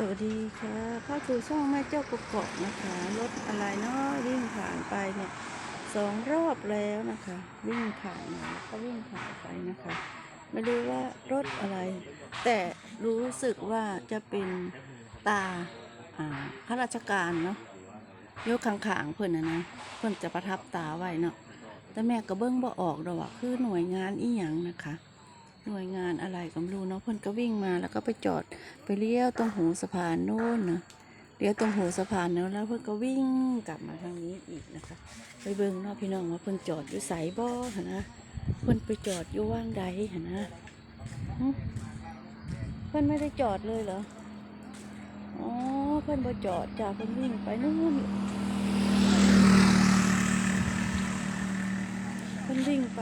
สวัสดีค่ะเข้าสู่ช่องแม่เจ้ากกอกนะคะรถอะไรเนาะวิ่งผ่านไปเนี่ยสองรอบแล้วนะคะ วิ่งผ่านมาแล้วก็วิ่งผ่านไปนะคะ ไม่รู้ว่ารถอะไร แต่รู้สึกว่าจะเป็นตาอ่าข้าราชการเนาะยกขางๆเพิ่นนะนะเพิ่อนจะประทับตาไว้เนาะแต่แม่ก็เบิ้งบ่ออกดอกว่าคือหน่วยงานอีหยังนะคะ หน่วยงานอะไรก็ไม่รู้เนาะเพิ่นก็วิ่งมาแล้วก็ไปจอดไปเลี้ยวตรงหูสะพานโน่นนะเลี้ยวตรงหูสะพานเนาะแล้วเพิ่นก็วิ่งกลับมาทางนี้อีกนะคะ ไปเบิ่งเนาะพี่น้องว่าเพิ่นจอดอยู่ไสบ่หั่นนะเพิ่นไปจอดอยู่ว่างใดหั่นนะเพิ่นไม่ได้จอดเลยเหรออ๋อเพิ่นบ่จอดจ้าเพิ่นวิ่งไปนู่นเพิ่นวิ่งไป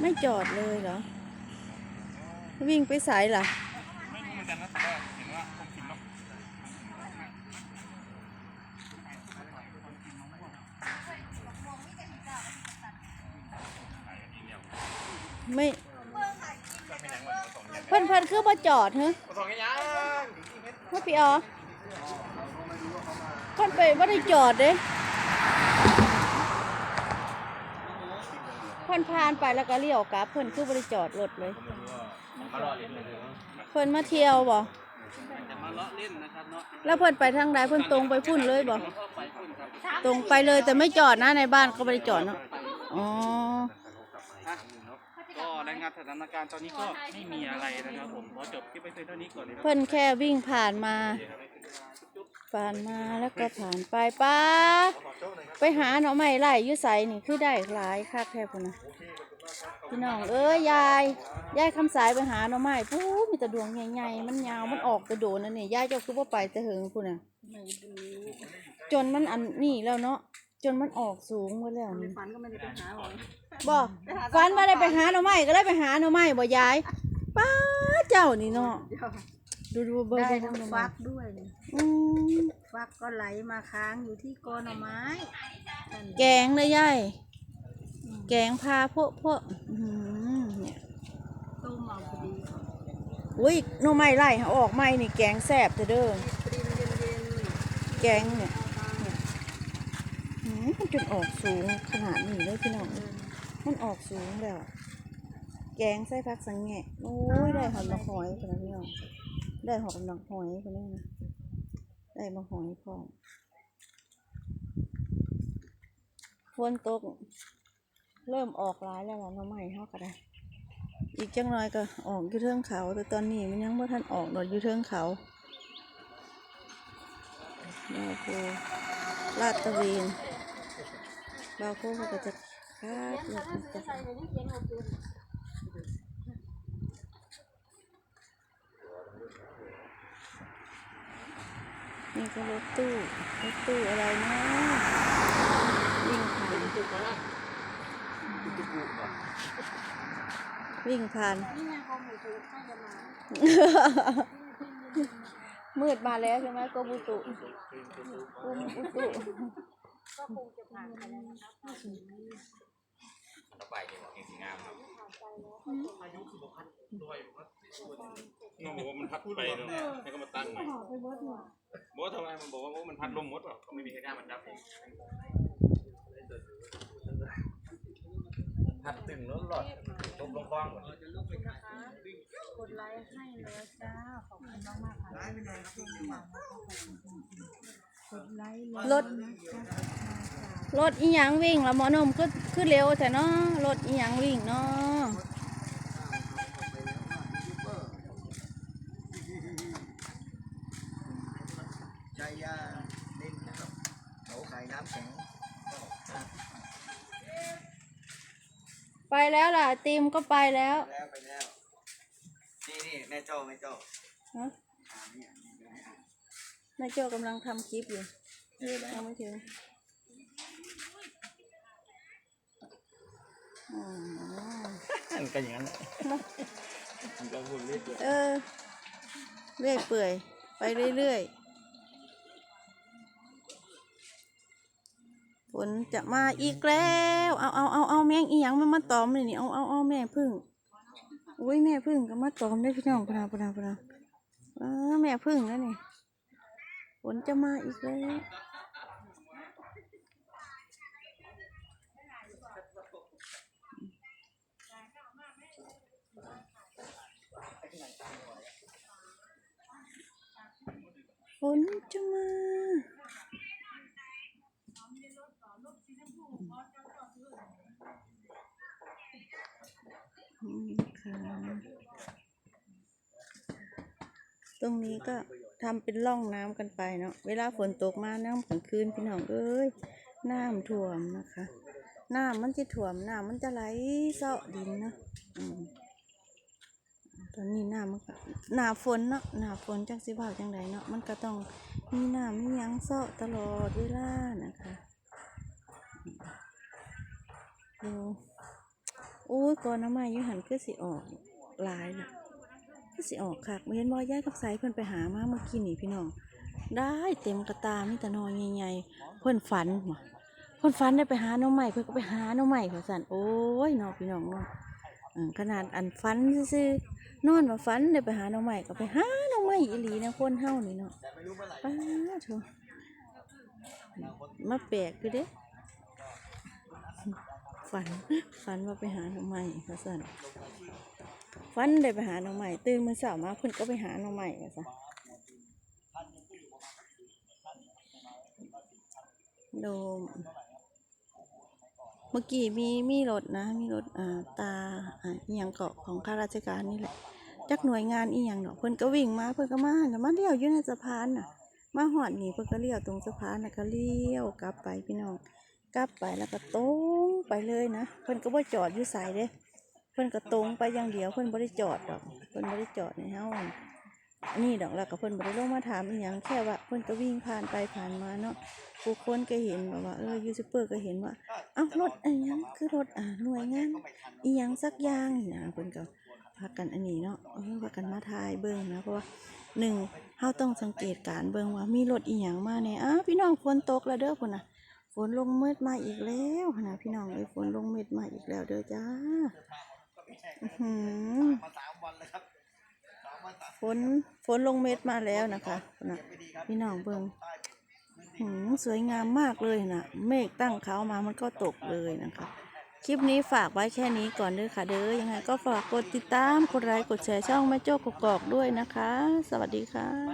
ไม่จอดเลยเหรอ วิ่งไปสายล่ะไม่รู้เหมือนกันนะแต่ว่าเห็นว่าคงกินนกไม่ก็ไม่เพิ่นเพิ่นคือบ่จอดฮะผสมกันยังว่าพี่อ๋อเพิ่นไปบ่ได้จอดเด้เพิ่นผ่านไปแล้วก็เลี้ยวกลับเพิ่อนคือบ่ได้จอดรถเลย มารอเล่นเลยเพิ่นมาเที่ยวบ่จะมาเลาะเล่นนะครับเนาะแล้วเพิ่นไปทางใดเพิ่นตรงไปพุ่นเลยบ่ก็ไปขึ้นครับตรงไปเลยแต่ไม่จอดนะในบ้านก็บ่ได้จอดเนาะอ๋ออะก็รายงานสถานการณ์ตอนนี้ก็ไม่มีอะไรนะครับผมขอจบคลิปไปเพียงเท่านี้ก่อนเลยนะเพิ่นแค่วิ่งผ่านมา ผ่านมาแล้วก็ผ่านไปป้าไปหาหน่อไม้ไล่อยู่ไสนี่คือได้หลายคักแท้พุ่นนะ พี่น้องเอ้ยยายยายคำสายไปหาหน่อไม้พูมีแต่ดวงใหญ่ๆมันยาวมันออกกระโดดนั่นนี่ยายเจ้าคือว่าไปแต่เหิงพุ่นน่ะจนมันอันนี่แล้วเนาะจนมันออกสูงหมดแล้วนี่ฝันก็ไม่ได้ไปหาหรอกบ่ฟันมาได้ไปหาหน่อไม้ก็เลยไปหาหน่อไม้บ่ยายป้าเจ้านี่เนาะดูดูๆเบิ่งได้เบิ่งทั้งหน่อไม้ฟักด้วยนี่อืมฟักก็ไหลมาค้างอยู่ที่กอหน่อไม้นั่นแกงเลยยาย แกงพาพวกพวกอื้อหือเนี่ยต้มเอาพอดีอุ้ยหน่อไม้ไล่หาออกไม้นี่แกงแซ่บเถอะเด้อพอดีมันเย็นแกงเนี่ยเนี่ยหืมมันจนออกสูงขนาดนี้เลยพี่น้องมันออกสูงแล้วอะแกงใส่ผักสังแงะโอ้ยได้หอมมะหอยคนนะพี่น้องได้หอมมะหอยคนนี้นะได้มะหอยพร้อมฝนตก เริ่มออกหลายแล้วล่ะน้องใหม่เท่าก็ได้ อีกจังน้อยก็ออกอยู่เทิงเขา แต่ตอนนี้มันยังไม่ทันออกดอกอยู่เทิงเขาบาโคลาดตระเวนบาวโคเขาก็จะคาดเลือกมันจะนี่ก็รถตู้รถตู้อะไรนะวิ่งผ่าน วิ่งผ่าน นี่ไงเขาหมูถูกให้จะมามืดมาแล้วใช่ไหมกรมอุตุกรมอุตุก็คงจะผ่านไปแล้วนะคะต่อไปเนี่ยเองสีงามครับน้องบอกว่ามันพัดไปเนาะให้ก็มาตั้งใหม่ไปเบิร์ดหน่อยบอกว่าทำไมมันบอกว่าโอ้มันพัดลมมดเปล่าก็ไม่มีใครกล้ามันจับเอง พัดตึงรถหลอดตกลงคลองหมดกดไลค์ให้แล้วจ้า ขอบคุณมากมากๆค่ะกดไลค์เลยรถรถอีหยังวิ่งแล้วหมอนมก็คือเร็วแต่เนาะรถอีหยังวิ่งเนาะ ไปแล้วล่ะตีมก็ไปแล้วแล้วไปแล้ว นี่นี่แม่โจ้แม่โจ้ฮะอ่านี่อันนี้ได้อะแม่โจ้กำลังทำคลิปอยู่เออแล้วยังไม่ถึงอ๋อมันก็อย่างนั้นแหละมันก็พูดเรื่อยเออเรื่อยเปื่อย ไปเรื่อยๆ นจะมาอีกแล้วเอาเอาเอาเอาแมงอีหยังมันมาตอมเลยนี่เอาเอาเอาแม่พึ่งอุ้ยแม่พึ่งก็มาตอมได้พี่น้องพนาพนาพนาเอเออแม่พึ่งแล้วนี่ฝนจะมาอีกแล้วฝนจะมา อืมค่ะตรงนี้ก็ทำเป็นร่องน้ำกันไปเนาะ เวลาฝนตกมาน้ำกลางคืนพี่น้องเอ้ย น้ำท่วมนะคะ น้ำมันจะท่วม น้ำมันจะไหลเซาะดินเนาะอตอนนี้น้ำมันก็หนาฝนเนาะหนาฝนจังสิบ่าวจังไดเนาะ มันก็ต้องมีน้ำมียังเซาะตลอดเวลานะคะ ดูโอ้ยก่อนน้ำมายู่หันคือสิออกลายน่ะคือสิออกคักเห็นบ่ย้ายกับสายเพิ่นไปหามาเมื่อกี้นี่พี่น้อง ได้เต็มกระตามีแต่นอนใหญ่ๆเพิ่นฝันบ่เพิ่นฝันได้ไปหาน้องใหม่เพิ่นก็ไปหาน้องใหม่เขาสั่นโอ้ยเนาะพี่น้องเนาะขนาดอันฝันซื่อนอนมาฝันเดี๋ยวไปหาน้องใหม่ก็ไปหาน้องใหม่อีหลีนะคนเฮานี่เนาะไม่รู้เมื่อไหร่ป้าโถมาแปลกอยู่เด้ ฝัน ฝันว่าไปหาหน้องใหม่เขาสั่นฝันได้ไปหาหน้องใหม่ตื่นมื้อเช้ามาเพิ่นก็ไปหาหน้องใหม่ว่าซั่นโดมเมื่อกี้มีมีรถนะ มีรถอ่าตาอ่าอหยังเกาะของข้าราชการนี่แหละจักหน่วยงานอีหยังเนาะเพิ่นก็วิ่งมาเพิ่นก็มาเดี๋ยวมาเลี้ยวอยู่ในสะพานน่ะ มาหอดนี่เพิ่นก็เลี้ยวตรงสะพานน่ะก็เลี้ยวกลับไปพี่น้อง กลับไปแล้วก็ตรงไปเลยนะ เพิ่นก็บ่จอดอยู่ไสเด้ เพิ่นก็ตรงไปอย่างเดียว เพิ่นบ่ได้จอดดอก เพิ่นบ่ได้จอดในเฮาอันนี้ดอกแล้วก็เพิ่นบ่ได้ลงมาถามอีหยังแค่ว่าเพิ่นก็วิ่งผ่านไปผ่านมาเนาะผู้คนก็เห็นแบบว่าเออยูทูบเบอร์ก็เห็นว่าเอ้ารถอันยังคือรถอ่าหน่วยงานอีหยังสักอย่างนี่นะเพิ่นก็พากันอันนี้เนาะเออพากันมาทายเบิ่งนะเพราะว่าหนึ่งเฮาต้องสังเกตการเบิ่งว่ามีรถอีหยังมาแน่อ้าพี่น้องฝนตกแล้วเด้อพุ่นน่ะ ฝนลงเม็ดมาอีกแล้วนะพี่น้องเอ้ยฝนลงเม็ดมาอีกแล้วเด้อจ้าฝนฝนลงเม็ดมาแล้วนะคะนะพี่น้องเบิ่งหืมสวยงามมากเลยนะเมฆตั้งเขามามันก็ตกเลยนะคะ คลิปนี้ฝากไว้แค่นี้ก่อนเด้อค่ะ เด้อยังไงก็ฝากกดติดตามกดไลค์กดแชร์ช่องแม่โจ้กกอกด้วยนะคะ สวัสดีค่ะ